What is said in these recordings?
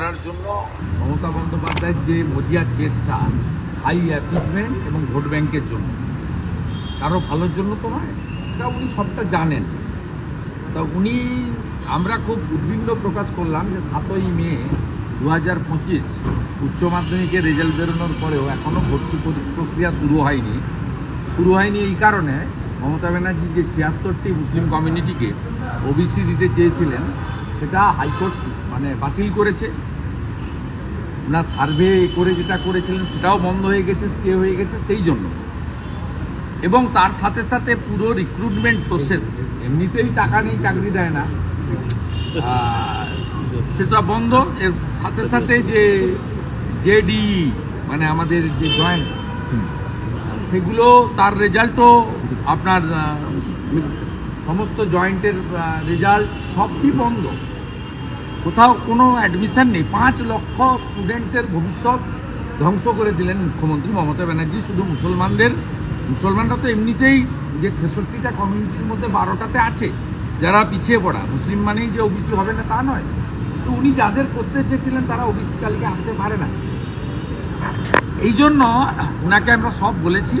করার জন্য মমতা বন্দ্যোপাধ্যায়ের যে মজিয়ার চেষ্টা হাই অ্যাপিসমেন্ট এবং ভোট ব্যাংকের জন্য। কারও ভালোর জন্য তো নয় এটা উনি সবটা জানেন। তা উনি, আমরা খুব উদ্বিগ্ন প্রকাশ করলাম যে সাতই মে দু হাজার পঁচিশ উচ্চ মাধ্যমিকের রেজাল্ট বেরোনোর পরেও এখনও ভর্তি প্রক্রিয়া শুরু হয়নি। শুরু হয়নি এই কারণে মমতা ব্যানার্জি যে ছিয়াত্তরটি মুসলিম কমিউনিটিকে ওবিসি দিতে চেয়েছিলেন, সেটা হাইকোর্ট মানে বাতিল করেছে। না সার্ভে করে যেটা করেছিলেন সেটাও বন্ধ হয়ে গেছে স্টে হয়ে গেছে, সেই জন্য। এবং তার সাথে সাথে পুরো রিক্রুটমেন্ট প্রসেস এমনিতেই টাকা নেই চাকরি দেয় না। সেটা বন্ধ। এর সাথে সাথে যে জেডি মানে আমাদের যে জয়েন্ট সেগুলো তার রেজাল্টও আপনার সমস্ত জয়েন্টের রেজাল্ট সবই বন্ধ। কোথাও কোনো অ্যাডমিশন নেই। পাঁচ লক্ষ স্টুডেন্টের ভবিষ্যৎ ধ্বংস করে দিলেন মুখ্যমন্ত্রী মমতা ব্যানার্জি। শুধু মুসলমানদের, মুসলমানরা তো এমনিতেই যে ছেষট্টিটা কমিউনিটির মধ্যে বারোটাতে আছে, যারা পিছিয়ে পড়া। মুসলিম মানেই যে ওবিসি হবে না তা নয়। তো উনি যাদের করতে চেয়েছিলেন, তারা ওবিসি তালিকায় আসতে পারে না। এই জন্য ওনাকে আমরা সব বলেছি।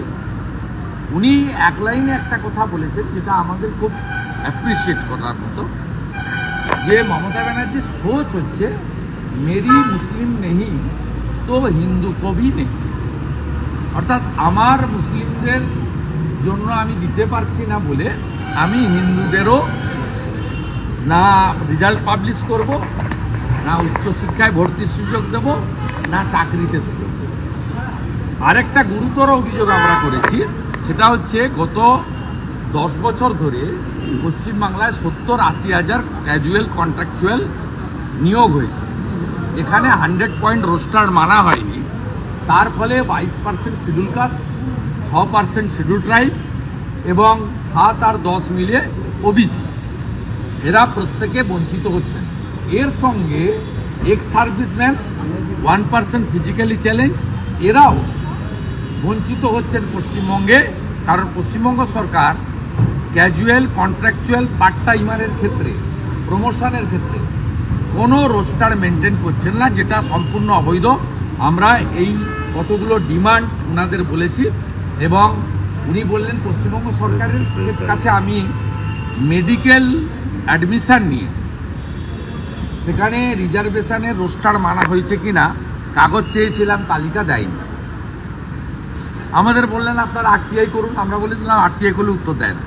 উনি এক লাইনে একটা কথা বলেছেন, যেটা আমাদের খুব অ্যাপ্রিসিয়েট করার মতো। যে মমতা ব্যানার্জির সোচ হচ্ছে, মেরি মুসলিম নেহি, তো হিন্দু কবি নেই। অর্থাৎ আমার মুসলিমদের জন্য আমি দিতে পারছি না বলে আমি হিন্দুদেরও না রেজাল্ট পাবলিশ করব, না উচ্চশিক্ষায় ভর্তির সুযোগ দেব, না চাকরিতে সুযোগ দেব। আরেকটা গুরুতর অভিযোগ আমরা করেছি, সেটা হচ্ছে গত দশ বছর ধরে পশ্চিমবাংলায় সত্তর আশি হাজার ক্যাজুয়াল কন্ট্রাকচুয়াল নিয়োগ হয়েছে। যেখানে হান্ড্রেড পয়েন্ট রোস্টার মানা হয়নি। তার ফলে বাইশ পার্সেন্ট শিডিউল কাস্ট ছ পার্সেন্ট শিডিউল ট্রাইব এবং সাত আর দশ মিলে ওবিসি এরা প্রত্যেকে বঞ্চিত হচ্ছেন। এর সঙ্গে ex serviceman one percent physically challenge এরাও বঞ্চিত হচ্ছেন পশ্চিমবঙ্গে। কারণ পশ্চিমবঙ্গ সরকার ক্যাজুয়াল কন্ট্রাকচুয়াল পার্ট টাইমারের ক্ষেত্রে প্রমোশনের ক্ষেত্রে কোনো রোস্টার মেনটেন করছেন না, যেটা সম্পূর্ণ অবৈধ। আমরা এই কতগুলো ডিমান্ড ওনাদের বলেছি এবং উনি বললেন, পশ্চিমবঙ্গ সরকারের কাছে আমি মেডিকেল অ্যাডমিশান নিয়ে, সেখানে রিজার্ভেশনের রোস্টার মানা হয়েছে কিনা, কাগজ চেয়েছিলাম, তালিকা দেয়নি। আমাদের বললেন, আপনারা আরটিআই করুন, আমরা বলে দিলাম আরটিআই করলে উত্তর দেয় না।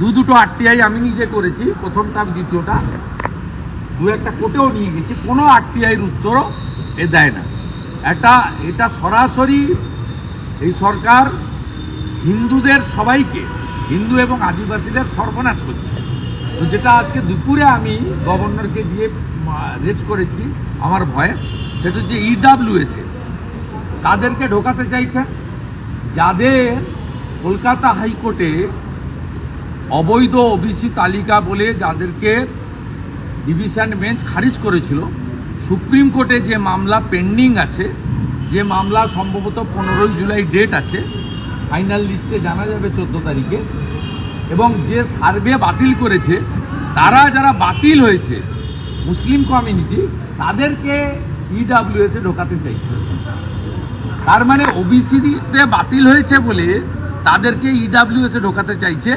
দু দুটো আরটিআই আমি নিজে করেছি, প্রথমটা, দ্বিতীয়টা। দু একটা কোর্টেও নিয়ে গেছি, কোনো আরটিআইয়ের উত্তরও এ দেয় না। এটা এটা সরাসরি এই সরকার হিন্দুদের সবাইকে, হিন্দু এবং আদিবাসীদের সর্বনাশ করছে। তো যেটা আজকে দুপুরে আমি গভর্নরকে দিয়ে রেজ করেছি, আমার ভয়েস, সেটা হচ্ছে ইডাব্লিউএসএ তাদেরকে ঢোকাতে চাইছে যাদের কলকাতা হাইকোর্টে অবৈধ ওবিসি তালিকা বলে যাদেরকে ডিভিশন বেঞ্চ খারিজ করেছিল, সুপ্রিম কোর্টে যে মামলা পেন্ডিং আছে, যে মামলা সম্ভবত পনেরোই জুলাই ডেট আছে, ফাইনাল লিস্টে জানা যাবে চোদ্দ তারিখে, এবং যে সার্ভে বাতিল করেছে, তারা যারা বাতিল হয়েছে, মুসলিম কমিউনিটি, তাদেরকে ইডাব্লিউএসে ঢোকাতে চাইছে। তার মানে ওবিসিতে বাতিল হয়েছে বলে তাদেরকে ইডাব্লিউএসে ঢোকাতে চাইছে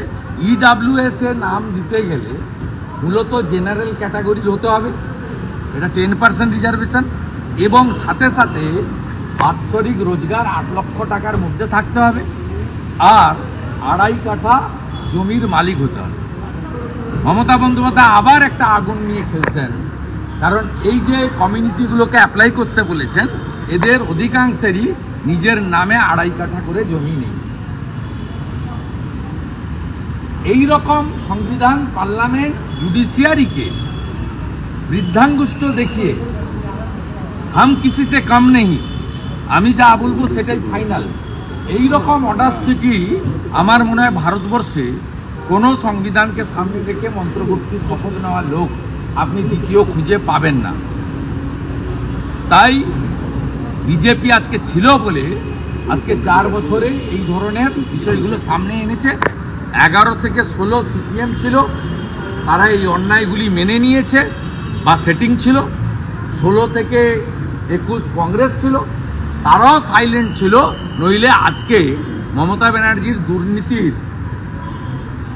ইডাব্লিউএস এ নাম দিতে গেলে মূলত জেনারেল ক্যাটাগরির হতে হবে। এটা টেন পার্সেন্ট রিজার্ভেশন এবং সাথে সাথে বাৎসরিক রোজগার আট লক্ষ টাকার মধ্যে থাকতে হবে আর আড়াই কাঠা জমির মালিক হতে হবে। মমতা বন্দ্যোপাধ্যায় আবার একটা আগুন নিয়ে খেলছেন। কারণ এই যে কমিউনিটিগুলোকে অ্যাপ্লাই করতে বলেছেন, এদের অধিকাংশেরই নিজের নামে আড়াই কাঠা করে জমি নেই। এই রকম সংবিধান পার্লামেন্ট জুডিশিয়ারিকে বৃদ্ধাঙ্গুষ্ট দেখিয়ে হাম কিসি সে কম নেই আমি যা বলব সেটাই ফাইনাল। এই রকম অডাসিটি আমার মনে হয় ভারতবর্ষে কোনো সংবিধানকে সামনে রেখে মন্ত্রভুক্তির শপথ নেওয়া লোক আপনি দ্বিতীয় খুঁজে পাবেন না। তাই বিজেপি আজকে ছিল বলে আজকে চার বছরে এই ধরনের বিষয়গুলো সামনে এনেছে। এগারো থেকে ষোলো সিপিএম ছিল, তারা এই অন্যায়গুলি মেনে নিয়েছে বা সেটিং ছিল। ষোলো থেকে একুশ কংগ্রেস ছিল, তারাও সাইলেন্ট ছিল, নইলে আজকে মমতা ব্যানার্জির দুর্নীতির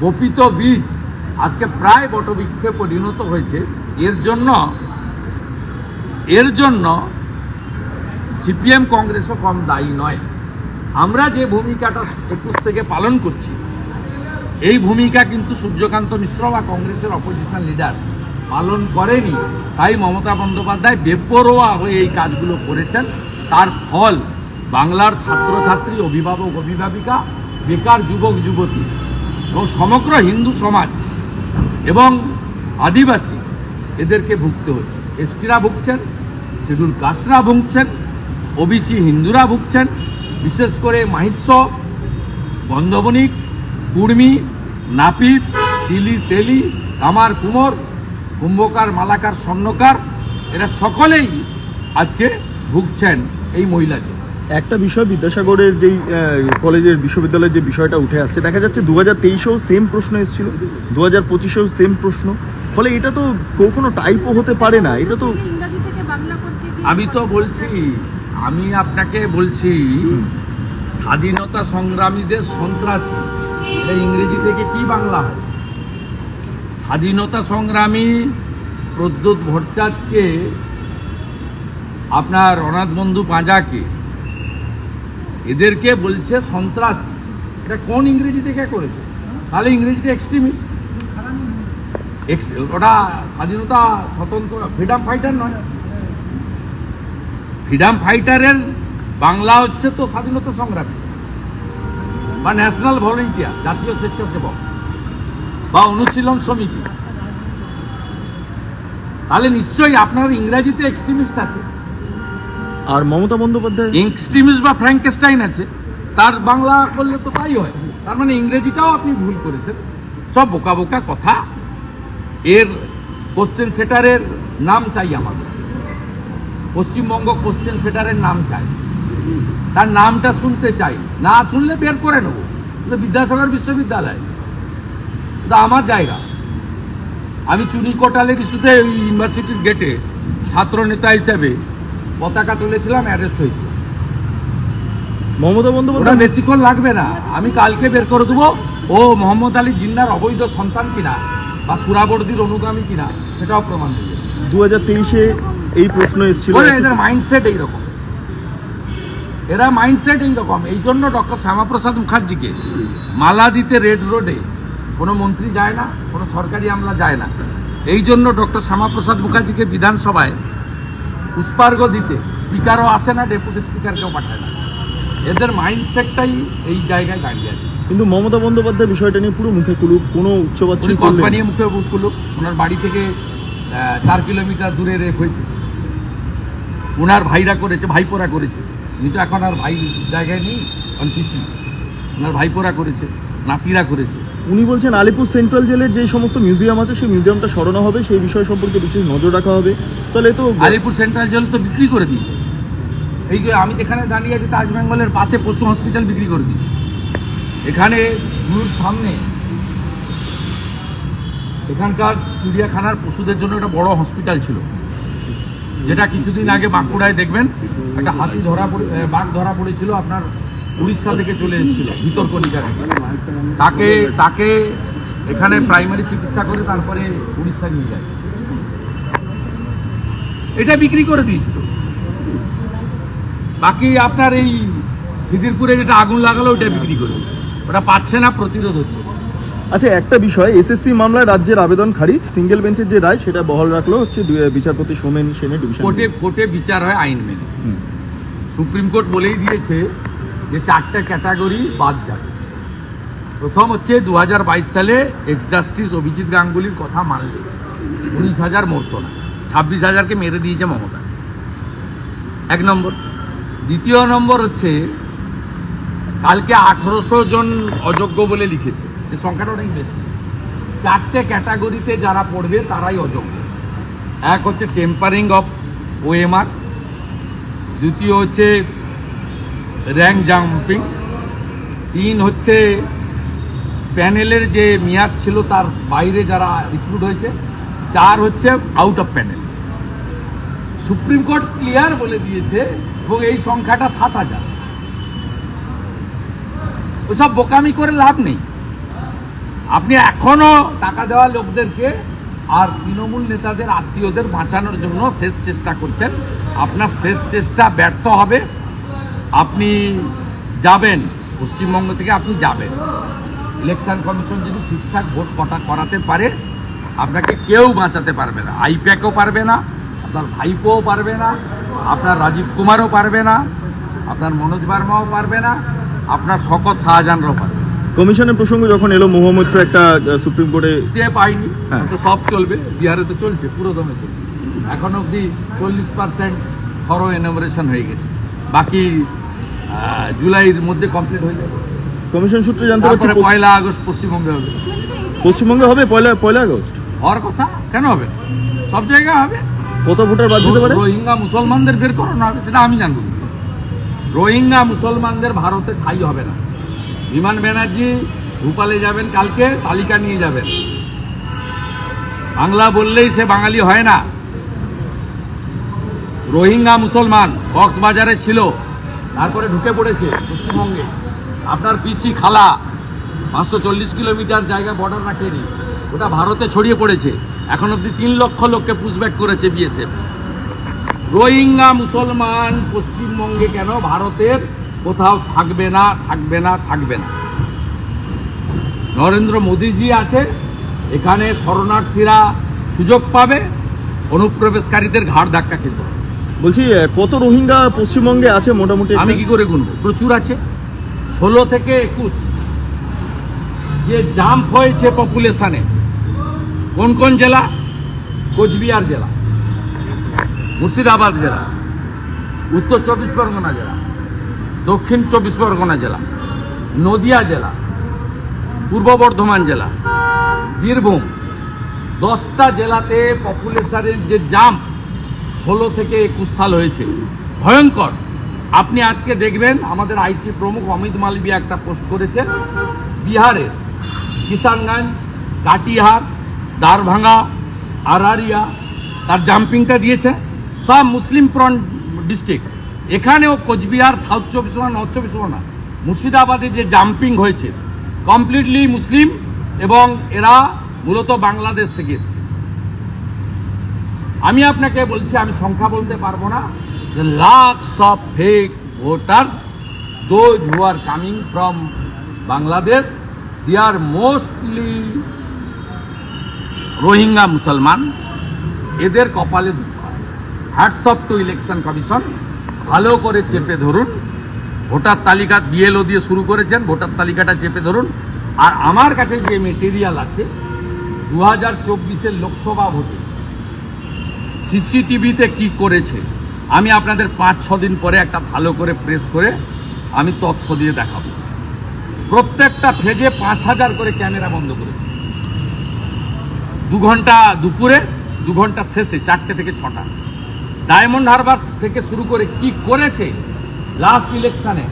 গোপিত বীজ আজকে প্রায় বটবৃক্ষে পরিণত হয়েছে। এর জন্য এর জন্য সিপিএম কংগ্রেসও কম দায়ী নয়। আমরা যে ভূমিকাটা একুশ থেকে পালন করছি এই ভূমিকা কিন্তু সূর্যকান্ত মিশ্র বা কংগ্রেসের অপোজিশন লিডার পালন করেনি। তাই মমতা বন্দ্যোপাধ্যায় বেপরোয়া হয়ে এই কাজগুলো করেছেন। তার ফল বাংলার ছাত্রছাত্রী, অভিভাবক, অভিভাবিকা, বেকার যুবক, যুবতী এবং সমগ্র হিন্দু সমাজ এবং আদিবাসী এদেরকে ভুগতে হচ্ছে। এসটিরা ভুগছেন শিডিউল কাস্টরা ভুগছেন ওবিসি হিন্দুরা ভুগছেন। বিশেষ করে মাহিষ্য বন্ধবণিক কুর্মি নাপিত তিলি তেলি কামার কুমোর কুম্ভকার মালাকার স্বর্ণকার এরা সকলেই আজকে ভুগছেন এই মহিলাকে। একটা বিষয় বিদ্যাসাগরের যেই কলেজের বিশ্ববিদ্যালয়ের যে বিষয়টা উঠে আসছে দেখা যাচ্ছে দু হাজার তেইশেও সেম প্রশ্ন এসেছিল দু হাজার পঁচিশেও সেম প্রশ্ন। ফলে এটা তো কখনো টাইপও হতে পারে না এটা তো ইংরাজি থেকে বাংলা করছে কি? আমি তো বলছি আমি আপনাকে বলছি স্বাধীনতা সংগ্রামীদের সন্ত্রাসী। এটা ইংরেজি থেকে কি বাংলা হয়? স্বাধীনতা সংগ্রামী প্রদ্যুৎ ভট্টাচার্যকে, আপনার অনাথ বন্ধু পাঁজাকে, এদেরকে বলছে সন্ত্রাসী। এটা কোন ইংরেজি থেকে করেছে? তাহলে ইংরেজিটা এক্সট্রিমিস্ট ওটা স্বাধীনতা স্বতন্ত্র ফ্রিডম ফাইটার নয়। ফ্রিডম ফাইটারের বাংলা হচ্ছে তো স্বাধীনতা সংগ্রামী। বা ন্যাশনাল ভলেন্টিয়ার জাতীয় স্বেচ্ছাসেবক বা অনুশীলন সমিতি। তাহলে নিশ্চয়ই আপনার ইংরাজিতে এক্সট্রিমিস্ট আছে। আর মমতা বন্দ্যোপাধ্যায়? এক্সট্রিমিস্ট বা ফ্র্যাঙ্কেস্টাইন আছে। তার বাংলা করলে তো তাই হয়। তার মানে ইংরেজিটাও আপনি ভুল করেছেন। সব বোকা বোকা কথা। এর কোশ্চেন সেটারের নাম চাই আমাদের। পশ্চিমবঙ্গ কোশ্চেন সেটারের নাম চাই। তার নামটা শুনতে চাই। না শুনলে বের করে নেব। বিদ্যাসাগর বিশ্ববিদ্যালয়। এটা আমার জায়গা। আমি চুনি কোটালের ইস্যুতে ওই ইউনিভার্সিটির গেটে ছাত্র নেতা হিসেবে পতাকা তুলেছিলাম অ্যারেস্ট হয়েছিল। মমতা ওটা বন্দ্যোপাধ্যায় বেশিক্ষণ লাগবে না। আমি কালকে বের করে দেবো। ও মোহাম্মদ আলী জিন্নার অবৈধ সন্তান কিনা বা সুরাবর্দির অনুগামী কিনা সেটাও প্রমাণ দেবে। দু হাজার তেইশে এই প্রশ্ন এসেছিল। এদের মাইন্ডসেট এইরকম। এরা মাইন্ডসেট এইরকম। এই জন্য ডক্টর শ্যামাপ্রসাদ মুখার্জিকে মালা দিতে রেড রোডে কোনো মন্ত্রী যায় না কোনো সরকারি আমলা যায় না। এই জন্য ডক্টর শ্যামাপ্রসাদ মুখার্জিকে বিধানসভায় পুষ্পার্ঘ দিতে স্পিকারও আসে না ডেপুটি স্পিকারকেও পাঠায় না। এদের মাইন্ডসেটটাই এই জায়গায় দাঁড়িয়ে আছে। কিন্তু মমতা বন্দ্যোপাধ্যায় বিষয়টা নিয়ে পুরো মুখে কুলুপ কোনো উচ্চবাচ্য উনি কসবা নিয়ে মুখে করল ওনার বাড়ি থেকে চার কিলোমিটার দূরে রেপ হয়েছে। ওনার ভাইরা করেছে ভাইপোরা করেছে। তো এখন আর ভাই জায়গায় নেই কারণ পিসি ওনার ভাইপোরা করেছে নাতিরা করেছে। উনি বলছেন আলিপুর সেন্ট্রাল জেলের যে সমস্ত মিউজিয়াম আছে সেই মিউজিয়ামটা সরানো হবে সেই বিষয় সম্পর্কে বিশেষ নজর রাখা হবে। তাহলে তো আলিপুর সেন্ট্রাল জেল তো বিক্রি করে দিয়েছে। এই যে আমি যেখানে দাঁড়িয়ে আছি তাজ বেঙ্গলের পাশে পশু হসপিটাল বিক্রি করে দিয়েছে। এখানে গুরুর সামনে এখানকার চিড়িয়াখানার পশুদের জন্য একটা বড় হসপিটাল ছিল। যেটা কিছুদিন আগে বাঁকুড়ায় দেখবেন, একটা হাতি ধরা পড়ে বাঘ ধরা পড়েছিল, আপনার উড়িষ্যা থেকে চলে এসেছিল ভিতরকণিকা থেকে তাকে তাকে এখানে প্রাইমারি চিকিৎসা করে তারপরে উড়িষ্যা নিয়ে যায়। এটা বিক্রি করে দিয়েছিল বাকি আপনার এই খিদিরপুরে যেটা আগুন লাগালো ওটা বিক্রি করে ওটা পাচ্ছে না, প্রতিরোধ হচ্ছে। আচ্ছা একটা বিষয় এসএসসি মামলায় রাজ্যের আবেদন খারিজ সিঙ্গেল বেঞ্চের যে রায় সেটা বহাল রাখল হচ্ছে বিচারপতি সোমেন সেনের ডিভিশন কোর্টে কোর্টে বিচার হয় আইন মেনে। সুপ্রিম কোর্ট বলেই দিয়েছে যে চারটা ক্যাটাগরি বাদ যাবে। প্রথম হচ্ছে দু হাজার বাইশ সালে এক্স জাস্টিস অভিজিৎ গাঙ্গুলির কথা মানলে। উনিশ হাজার মরতো না। ছাব্বিশ হাজারকে মেরে দিয়েছে মমতা। এক নম্বর। দ্বিতীয় নম্বর হচ্ছে কালকে আঠেরোশো জন অযোগ্য বলে লিখেছে। এই সংখ্যাটা অনেক বেশি। চারটে ক্যাটাগরিতে যারা পড়বে, তারাই অযোগ্য। এক হচ্ছে টেম্পারিং অফ ওএমআর দ্বিতীয় হচ্ছে র্যাঙ্ক জাম্পিং তিন হচ্ছে প্যানেলের যে মেয়াদ ছিল, তার বাইরে যারা রিক্রুট হয়েছে, চার হচ্ছে out of panel Supreme Court clear বলে দিয়েছে, এবং এই সংখ্যাটা সাত হাজার। ওসব বোকামি করে লাভ নেই। আপনি এখনও টাকা দেওয়া লোকদেরকে আর তৃণমূল নেতাদের আত্মীয়দের বাঁচানোর জন্য শেষ চেষ্টা করছেন। আপনার শেষ চেষ্টা ব্যর্থ হবে। আপনি যাবেন। পশ্চিমবঙ্গ থেকে আপনি যাবেন। ইলেকশন কমিশন যদি ঠিকঠাক ভোট কটা করাতে পারে, আপনাকে কেউ বাঁচাতে পারবে না। আইপ্যাকও পারবে না, আপনার ভাইপোও পারবে না, আপনার রাজীব কুমারও পারবে না, আপনার মনোজ বার্মাও পারবে না, আপনার শকত শাহজাহানরাও পারবে। কমিশনের প্রসঙ্গ যখন এলো মহামৈত্র একটা সুপ্রিম কোর্টে স্টে পাইনি হ্যাঁ। তো সব চলবে বিহারে তো চলছে পুরো দমে চলছে। এখন অবধি চল্লিশ পার্সেন্ট থরো এনামোরেশন হয়ে গেছে। বাকি জুলাইয়ের মধ্যে কমপ্লিট হয়ে যাবে। কমিশন সূত্রে জানতে পারছি পয়লা আগস্ট পশ্চিমবঙ্গে হবে। পশ্চিমবঙ্গে হবে? পয়লা পয়লা আগস্ট? হওয়ার কথা? কেন হবে? সব জায়গায় হবে। কত ভোটার বাদ দিতে পারে? রোহিঙ্গা মুসলমানদের বের করানো হবে সেটা আমি জানব। রোহিঙ্গা মুসলমানদের ভারতে ঠাই হবে না। বিমান ব্যানার্জি ভূপালে যাবেন কালকে, তালিকা নিয়ে যাবেন। বাংলা বললেই সে বাঙালি হয় না। রোহিঙ্গা মুসলমান, কক্সবাজারে ছিল, তারপরে ঢুকে পড়েছে পশ্চিমবঙ্গে। আপনার পিসি খালা, পাঁচশো চল্লিশ কিলোমিটার জায়গা বর্ডার রাখেনি ওটা ভারতে ছড়িয়ে পড়েছে। এখন অবধি তিন লক্ষ লোককে পুষব্যাক করেছে বিএসএফ রোহিঙ্গা মুসলমান পশ্চিমবঙ্গে কেন ভারতের কোথাও থাকবে না থাকবে না থাকবে না। নরেন্দ্র মোদীজি আছে এখানে শরণার্থীরা সুযোগ পাবে অনুপ্রবেশকারীদের ঘাড় ধাক্কা খেতে বলছি কত রোহিঙ্গা পশ্চিমবঙ্গে আছে মোটামুটি? আমি কি করে গুনবো? প্রচুর আছে। ষোলো থেকে একুশ। যে জাম্প হয়েছে পপুলেশনে কোন কোন জেলা? কোচবিহার জেলা মুর্শিদাবাদ জেলা উত্তর চব্বিশ পরগনা জেলা। দক্ষিণ চব্বিশ পরগনা জেলা, নদিয়া জেলা, পূর্ব বর্ধমান জেলা, বীরভূম। দশটা জেলাতে পপুলেশনের যে জাম্প ষোলো থেকে একুশ সাল হয়েছে, ভয়ঙ্কর। আপনি আজকে দেখবেন আমাদের আইটি প্রমুখ অমিত মালবিয়া একটা পোস্ট করেছেন বিহারের কিষানগঞ্জ, কাটিহার, দারভাঙ্গা, আরারিয়া, তার জাম্পিংটা দিয়েছে। সব মুসলিম প্রন ডিস্ট্রিক্ট এখানেও কোচবিহার, সাউথ চব্বিশ পরগনা, নর্থ চব্বিশ পরগনা, মুর্শিদাবাদে যে ডাম্পিং হয়েছে কমপ্লিটলি মুসলিম এবং এরা মূলত বাংলাদেশ থেকে এসছে। আমি আপনাকে বলছি, আমি সংখ্যা বলতে পারব না, যে lakhs of fake voters those who are coming from Bangladesh they are mostly Rohingya মুসলমান এদের কপালে দুঃখ hats off to election commission ভালো করে চেপে ধরুন। ভোটার তালিকা বিএলও দিয়ে শুরু করেছেন, ভোটার তালিকাটা চেপে ধরুন। আর আমার কাছে যে মেটেরিয়াল আছে দু হাজার চব্বিশের লোকসভা ভোটে সিসিটিভিতে কি করেছে, আমি আপনাদের পাঁচ, ছ দিন পরে একটা ভালো করে প্রেস করে আমি তথ্য দিয়ে দেখাবো। প্রত্যেকটা ফেজে পাঁচ হাজার করে ক্যামেরা বন্ধ করেছে। দু ঘণ্টা দুপুরে, দু ঘণ্টা শেষে, চারটে থেকে ছটা। ডায়মন্ড হারবার থেকে শুরু করে কি করেছে লাস্ট ইলেকশনে,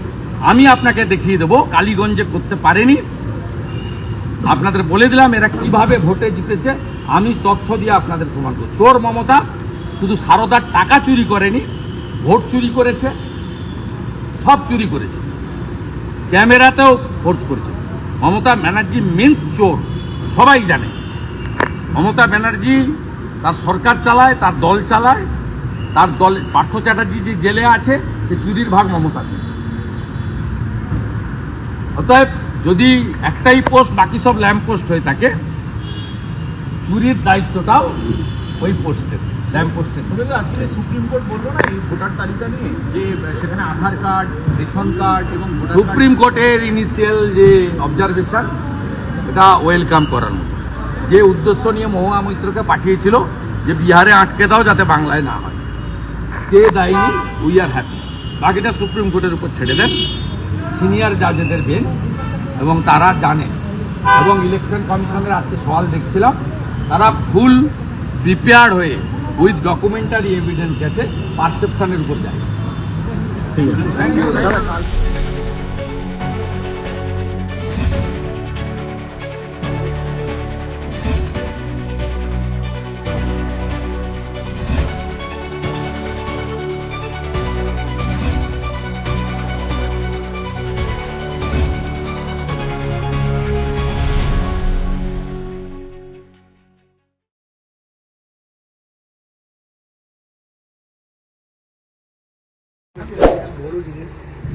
আমি আপনাকে দেখিয়ে দেবো। কালীগঞ্জে করতে পারেনি। আপনাদের বলে দিলাম এরা কীভাবে ভোটে জিতেছে। আমি তথ্য দিয়ে আপনাদের প্রমাণ করব চোর মমতা শুধু সারদার টাকা চুরি করেনি, ভোট চুরি করেছে, সব চুরি করেছে। ক্যামেরাতেও ফোর্স করেছে। মমতা ব্যানার্জি মিন্স চোর, সবাই জানে। মমতা ব্যানার্জি তার সরকার চালায়, তার দল চালায় তার দল পার্থ চ্যাটার্জি যে জেলে আছে সে চুরির ভাগ মমতা দিয়েছে। অতএব যদি একটাই পোস্ট বাকি সব ল্যাম্প পোস্ট হয়ে থাকে চুরির দায়িত্বটাও ওই পোস্টের ল্যাম্প পোস্টের আজকে সুপ্রিম কোর্ট বলল না এই ভোটার তালিকা নিয়ে যে সেখানে আধার কার্ড রেশন কার্ড এবং সুপ্রিম কোর্টের ইনিশিয়াল যে অবজারভেশন এটা ওয়েলকাম করার মতো। যে উদ্দেশ্য নিয়ে মহুয়া মৈত্রকে পাঠিয়েছিল যে বিহারে আটকে দাও যাতে বাংলায় না হয়। স্টে দায়ী উই আর হ্যাপি বাকিটা সুপ্রিম কোর্টের উপর ছেড়ে দেন। সিনিয়র জাজেদের বেঞ্চ এবং তারা জানে। এবং ইলেকশন কমিশনের আজকে সওয়াল দেখছিলাম। তারা ফুল প্রিপেয়ার হয়ে উইথ ডকুমেন্টারি এভিডেন্স গেছে পারসেপশনের উপর যায়। ঠিক আছে। থ্যাংক ইউ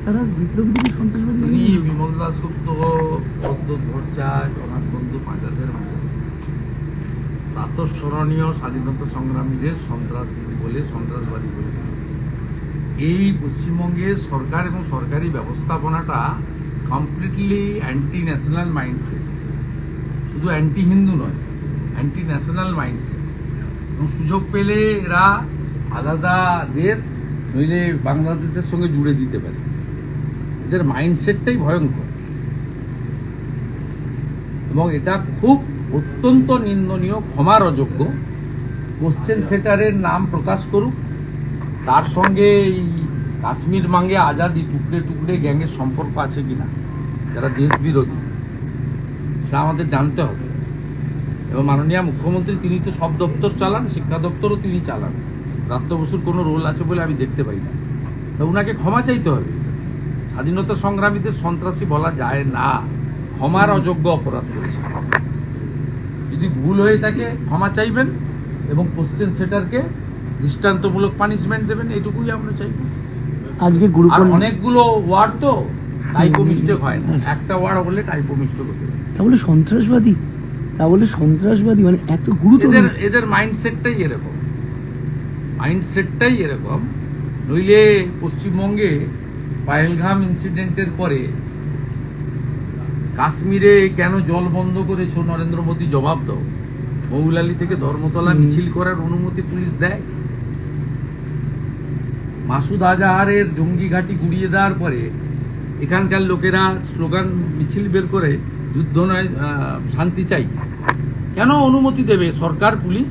তারা বিপ্লবীদের সন্ত্রাসবাদী তিনি বিমল দাস গুপ্ত প্রদ্যোৎ ভট্টাচার্য অনাথ বন্ধু পাঁচাদের মতো প্রাতঃস্মরণীয় স্বাধীনতা সংগ্রামীদের সন্ত্রাস বলে সন্ত্রাসবাদী বলে। এই পশ্চিমবঙ্গের সরকার এবং সরকারি ব্যবস্থাপনাটা কমপ্লিটলি অ্যান্টি ন্যাশনাল মাইন্ডসেট শুধু অ্যান্টি হিন্দু নয় অ্যান্টি ন্যাশনাল মাইন্ডসেট এবং সুযোগ পেলে এরা আলাদা দেশ নইলে বাংলাদেশের সঙ্গে জুড়ে দিতে পারে। এদের মাইন্ডসেটটাই ভয়ঙ্কর। এবং এটা খুব অত্যন্ত নিন্দনীয় ক্ষমার অযোগ্য কোশ্চেন সেটারের নাম প্রকাশ করুক। তার সঙ্গে এই কাশ্মীর মাঙ্গে আজাদি টুকরে টুকরে গ্যাংয়ের সম্পর্ক আছে কিনা যারা দেশ বিরোধী সেটা আমাদের জানতে হবে। এবং মাননীয় মুখ্যমন্ত্রী তিনি তো সব দপ্তর চালান শিক্ষা দপ্তরও তিনি চালান। দত্ত বসুর কোনো রোল আছে বলে আমি দেখতে পাই না। তা ওনাকে ক্ষমা চাইতে হবে। স্বাধীনতা সংগ্রামীদের সন্ত্রাসী বলা যায় না। ক্ষমার অযোগ্য অপরাধ করেছে যদি ভুল হয়ে থাকে ক্ষমা চাইবেন এবং কোশ্চেন সেটারকে দৃষ্টান্তমূলক পানিশমেন্ট দেবেন এটুকুই আমরা চাইব। আজকে আর অনেকগুলো ওয়ার্ড তো টাইপো মিস্টেক হয় না। একটা ওয়ার্ড হলে টাইপো মিস্টেক হতে পারে। তা বলে সন্ত্রাসবাদী? তা বলে সন্ত্রাসবাদী মানে এত গুরুতর এদের এদের মাইন্ডসেটটাই এরকম। মাইন্ডসেটটাই এরকম। নইলে পশ্চিমবঙ্গে পায়েলগাম ইনসিডেন্টের পরে কাশ্মীরে কেন জল বন্ধ করেছ নরেন্দ্র মোদী? জবাব দাও। মৌলালি থেকে ধর্মতলা মিছিল করার অনুমতি পুলিশ দেয়। মাসুদ আজাহারের জঙ্গি ঘাঁটি গুড়িয়ে দেওয়ার পরে এখানকার লোকেরা স্লোগান মিছিল বের করে যুদ্ধ নয় শান্তি চাই। কেন অনুমতি দেবে সরকার পুলিশ?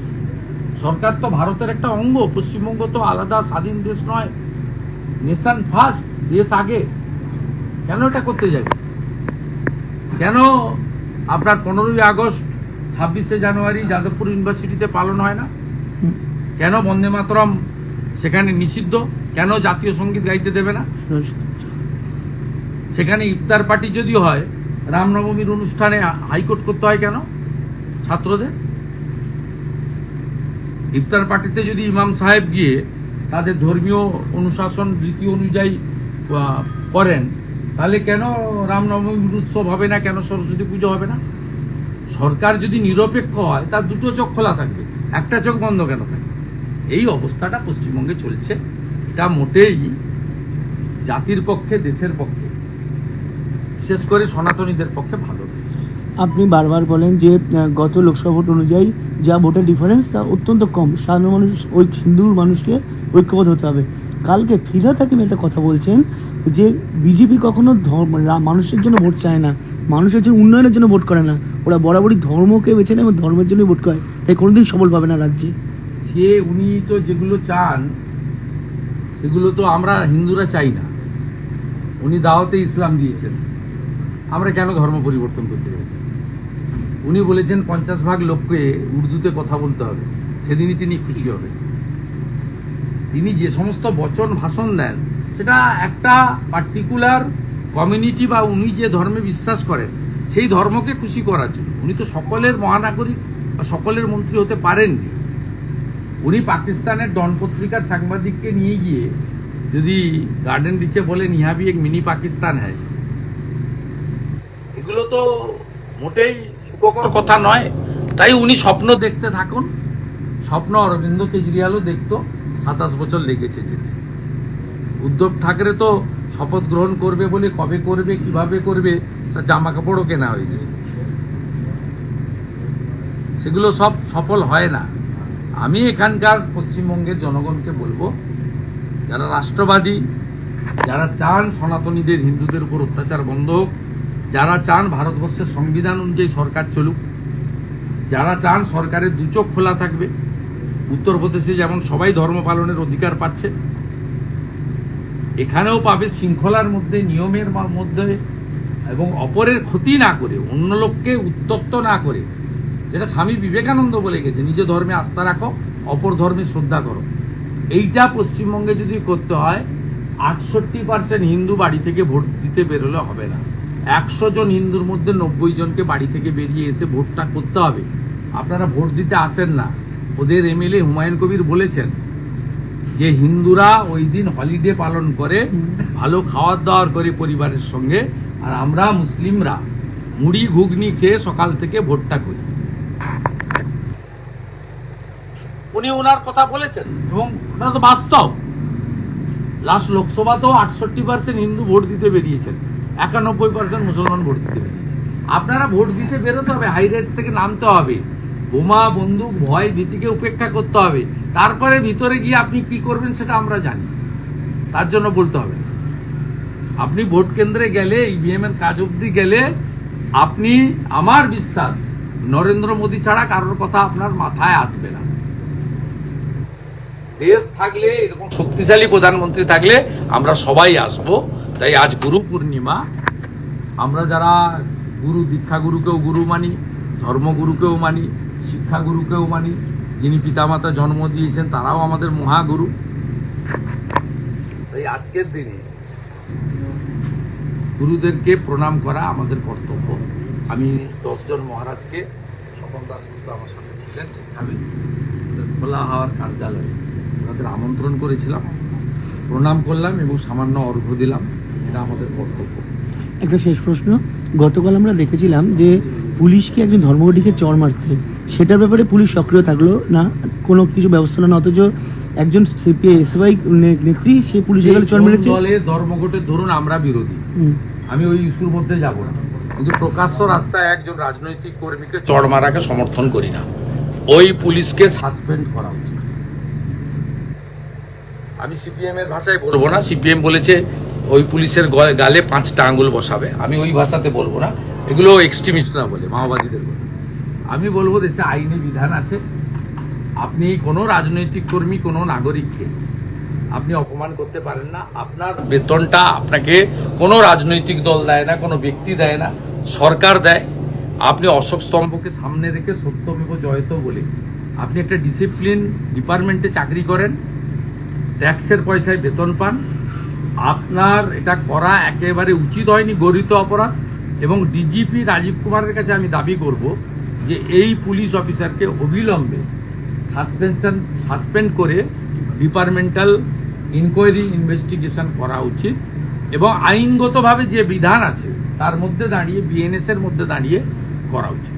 সরকার তো ভারতের একটা অঙ্গ পশ্চিমবঙ্গ তো আলাদা স্বাধীন দেশ নয়। নেশন ফার্স্ট দেশ আগে। কেন এটা করতে যাবে? কেন আপনার পনেরোই আগস্ট, ছাব্বিশে জানুয়ারি যাদবপুর ইউনিভার্সিটিতে পালন হয় না? কেন বন্দে মাতরম সেখানে নিষিদ্ধ? কেন জাতীয় সংগীত গাইতে দেবে না? সেখানে ইফতার পার্টি যদি হয়, রামনবমীর অনুষ্ঠানে হাইকোর্ট করতে হয় কেন ছাত্রদের? ইফতার পার্টিতে যদি ইমাম সাহেব গিয়ে তাদের ধর্মীয় অনুশাসন, রীতি অনুযায়ী করেন, তাহলে কেন রামনবমীর উৎসব হবে না, কেন সরস্বতী পুজো হবে না? সরকার যদি নিরপেক্ষ হয়, তার দুটো চোখ খোলা থাকবে, একটা চোখ বন্ধ কেন থাকবে এই অবস্থাটা পশ্চিমবঙ্গে চলছে। এটা মোটেই জাতির পক্ষে, দেশের পক্ষে, বিশেষ করে সনাতনীদের পক্ষে ভালো আপনি বারবার বলেন যে গত লোকসভা ভোট অনুযায়ী যা ভোটের ডিফারেন্স তা অত্যন্ত কম। সাধারণ মানুষ, ওই হিন্দুর মানুষকে ঐক্যবদ্ধ হতে হবে। কালকে ফিরাত হাকিম একটা কথা বলছেন যে বিজেপি কখনো ধর্ম মানুষের জন্য ভোট চায় না, মানুষের জন্য উন্নয়নের জন্য ভোট করে না, ওরা বরাবরই ধর্মকে বেছে নেয় এবং ধর্মের জন্যই ভোট করে, তাই কোনোদিন সফল পাবে না রাজ্যে। সে, উনি তো যেগুলো চান, সেগুলো তো আমরা হিন্দুরা চাই না। উনি দাওয়াতে ইসলাম দিয়েছেন। আমরা কেন ধর্ম পরিবর্তন করতে পারি? উনি বলেছেন, পঞ্চাশ ভাগ লোককে উর্দুতে কথা বলতে হবে, সেদিনই তিনি খুশি হবেন। তিনি যে সমস্ত বচন ভাষণ দেন, সেটা একটা পার্টিকুলার কমিউনিটি বা উনি যে ধর্মে বিশ্বাস করেন, সেই ধর্মকে খুশি করার জন্য। উনি তো সকলের মহানাগরিক বা সকলের মন্ত্রী হতে পারেননি। উনি পাকিস্তানের ডন পত্রিকার সাংবাদিককে নিয়ে গিয়ে যদি গার্ডেন রিচে বলেন ভি এক মিনি পাকিস্তান হ্যায়। এগুলো তো মোটেই সুখকর কথা নয়। তাই উনি স্বপ্ন দেখতে থাকুন। স্বপ্ন অরবিন্দ কেজরিওয়ালও দেখতো। সাতাশ বছর লেগেছে যেতে উদ্ধব ঠাকরে তো শপথ গ্রহণ করবে বলে কবে করবে, কীভাবে করবে, তার জামা কাপড়ও কেনা হয়ে গেছে। সেগুলো সব সফল হয় না। আমি এখানকার পশ্চিমবঙ্গের জনগণকে বলব, যারা রাষ্ট্রবাদী, যারা চান সনাতনীদের, হিন্দুদের উপর অত্যাচার বন্ধ হোক, যারা চান ভারতবর্ষের সংবিধান অনুযায়ী সরকার চলুক, যারা চান সরকারের দু চোখ খোলা থাকবে উত্তরপ্রদেশে যেমন সবাই ধর্ম পালনের অধিকার পাচ্ছে, এখানেও পাবে শৃঙ্খলার মধ্যে, নিয়মের মধ্যে, এবং অপরের ক্ষতি না করে, অন্য লোককে উত্তপ্ত না করে। যেটা স্বামী বিবেকানন্দ বলে গেছে, নিজ ধর্মে আস্থা রাখো, অপর ধর্মে শ্রদ্ধা করো। এইটা পশ্চিমবঙ্গে যদি করতে হয়, আটষট্টি পার্সেন্ট হিন্দু বাড়ি থেকে ভোট দিতে বেরোলে হবে না। একশো জন হিন্দুর মধ্যে নব্বই জনকে বাড়ি থেকে বেরিয়ে এসে ভোটটা করতে হবে। আপনারা ভোট দিতে আসেন না। ওদের এমএলএ হুমায়ুন কবির বলেছেন যে হিন্দুরা ওই দিন হলিডে পালন করে, ভালো খাওয়ার দাওয়ার করে পরিবারের সঙ্গে, আর আমরা মুসলিমরা মুড়ি ঘুগনি খেয়ে সকাল থেকে ভোটটা করি। উনি ওনার কথা বলেছেন, এবং ওটা তো বাস্তব। লাস্ট লোকসভাতেও আটষট্টি পার্সেন্ট হিন্দু ভোট দিতে বেরিয়েছেন, একানব্বই পার্সেন্ট মুসলমান ভোট দিতে বেরিয়েছে। আপনারা ভোট দিতে বেরোতে হবে হাই রেস থেকে নামতে হবে। বোমা, বন্দুক, ভয়, ভীতিকে উপেক্ষা করতে হবে। তারপরে ভিতরে গিয়ে আপনি কি করবেন সেটা আমরা জানি। তার জন্য বলতে হবে। আপনি ভোট কেন্দ্রে গেলে ইভিএম এর কাজ অবধি গেলে, আপনি, আমার বিশ্বাস, নরেন্দ্র মোদী ছাড়া কারোর কথা আপনার মাথায় আসবে না। দেশ থাকলে, এরকম শক্তিশালী প্রধানমন্ত্রী থাকলে আমরা সবাই আসব। তাই আজ গুরু পূর্ণিমা। আমরা যারা গুরু দীক্ষাগুরুকেও গুরু মানি, ধর্মগুরুকেও মানি শিক্ষাগুরুকেও মানি, যিনি পিতামাতা জন্ম দিয়েছেন, তারাও আমাদের মহাগুরু। তাই আজকের দিনে গুরুদেরকে প্রণাম করা আমাদের কর্তব্য। আমি দশজন মহারাজকে, স্বপন দাসগুপ্ত আমার সাথে ছিলেন শিক্ষাবিদ খোলা হওয়ার কার্যালয়ে ওনাদের আমন্ত্রণ করেছিলাম। প্রণাম করলাম এবং সামান্য অর্ঘ্য দিলাম। এটা আমাদের কর্তব্য। একটা শেষ প্রশ্ন। গতকাল আমরা দেখেছিলাম যে পুলিশকে একজন ধর্মঘটিকে চর মারতে সেটার ব্যাপারে পুলিশ সক্রিয় থাকল না কোনো কিছু ব্যবস্থা না অথচ একজন সিপিআই এসএফআই নেত্রী সে পুলিশের গালে চর মেরেছে। দলের ধর্মঘটের ধরুন আমরা বিরোধী। আমি ওই ইস্যুর মধ্যে যাব না। কিন্তু প্রকাশ্য রাস্তায় একজন রাজনৈতিক কর্মীকে চড় মারাকে সমর্থন করি না। ওই পুলিশকে সাসপেন্ড করা উচিত। আমি সিপিএম এর ভাষায় বলব না। সিপিএম বলেছে ওই পুলিশের গালে পাঁচটা আঙ্গুল বসাবে। আমি ওই ভাষাতে বলব না। এগুলো এক্সট্রিমিস্টরা বলে মাওবাদীদের বলে। আমি বলব দেশে আইনি বিধান আছে। আপনি কোনো রাজনৈতিক কর্মী, কোনো নাগরিককে আপনি অপমান করতে পারেন না। আপনার বেতনটা আপনাকে কোনো রাজনৈতিক দল দেয় না, কোনো ব্যক্তি দেয় না, সরকার দেয়। আপনি অশোক স্তম্ভকে সামনে রেখে সত্যমেব জয়ত বলে আপনি একটা ডিসিপ্লিন ডিপার্টমেন্টে চাকরি করেন ট্যাক্সের পয়সায় বেতন পান। আপনার এটা করা একেবারে উচিত হয়নি গরিত অপরাধ এবং ডিজিপি রাজীব কুমারের কাছে আমি দাবি করব যে এই পুলিশ অফিসারকে অবিলম্বে সাসপেনশন, সাসপেন্ড করে ডিপার্টমেন্টাল ইনকোয়ারি, ইনভেস্টিগেশন করা উচিত এবং আইনগতভাবে যে বিধান আছে, তার মধ্যে দাঁড়িয়ে বিএনএস এর মধ্যে দাঁড়িয়ে করা উচিত।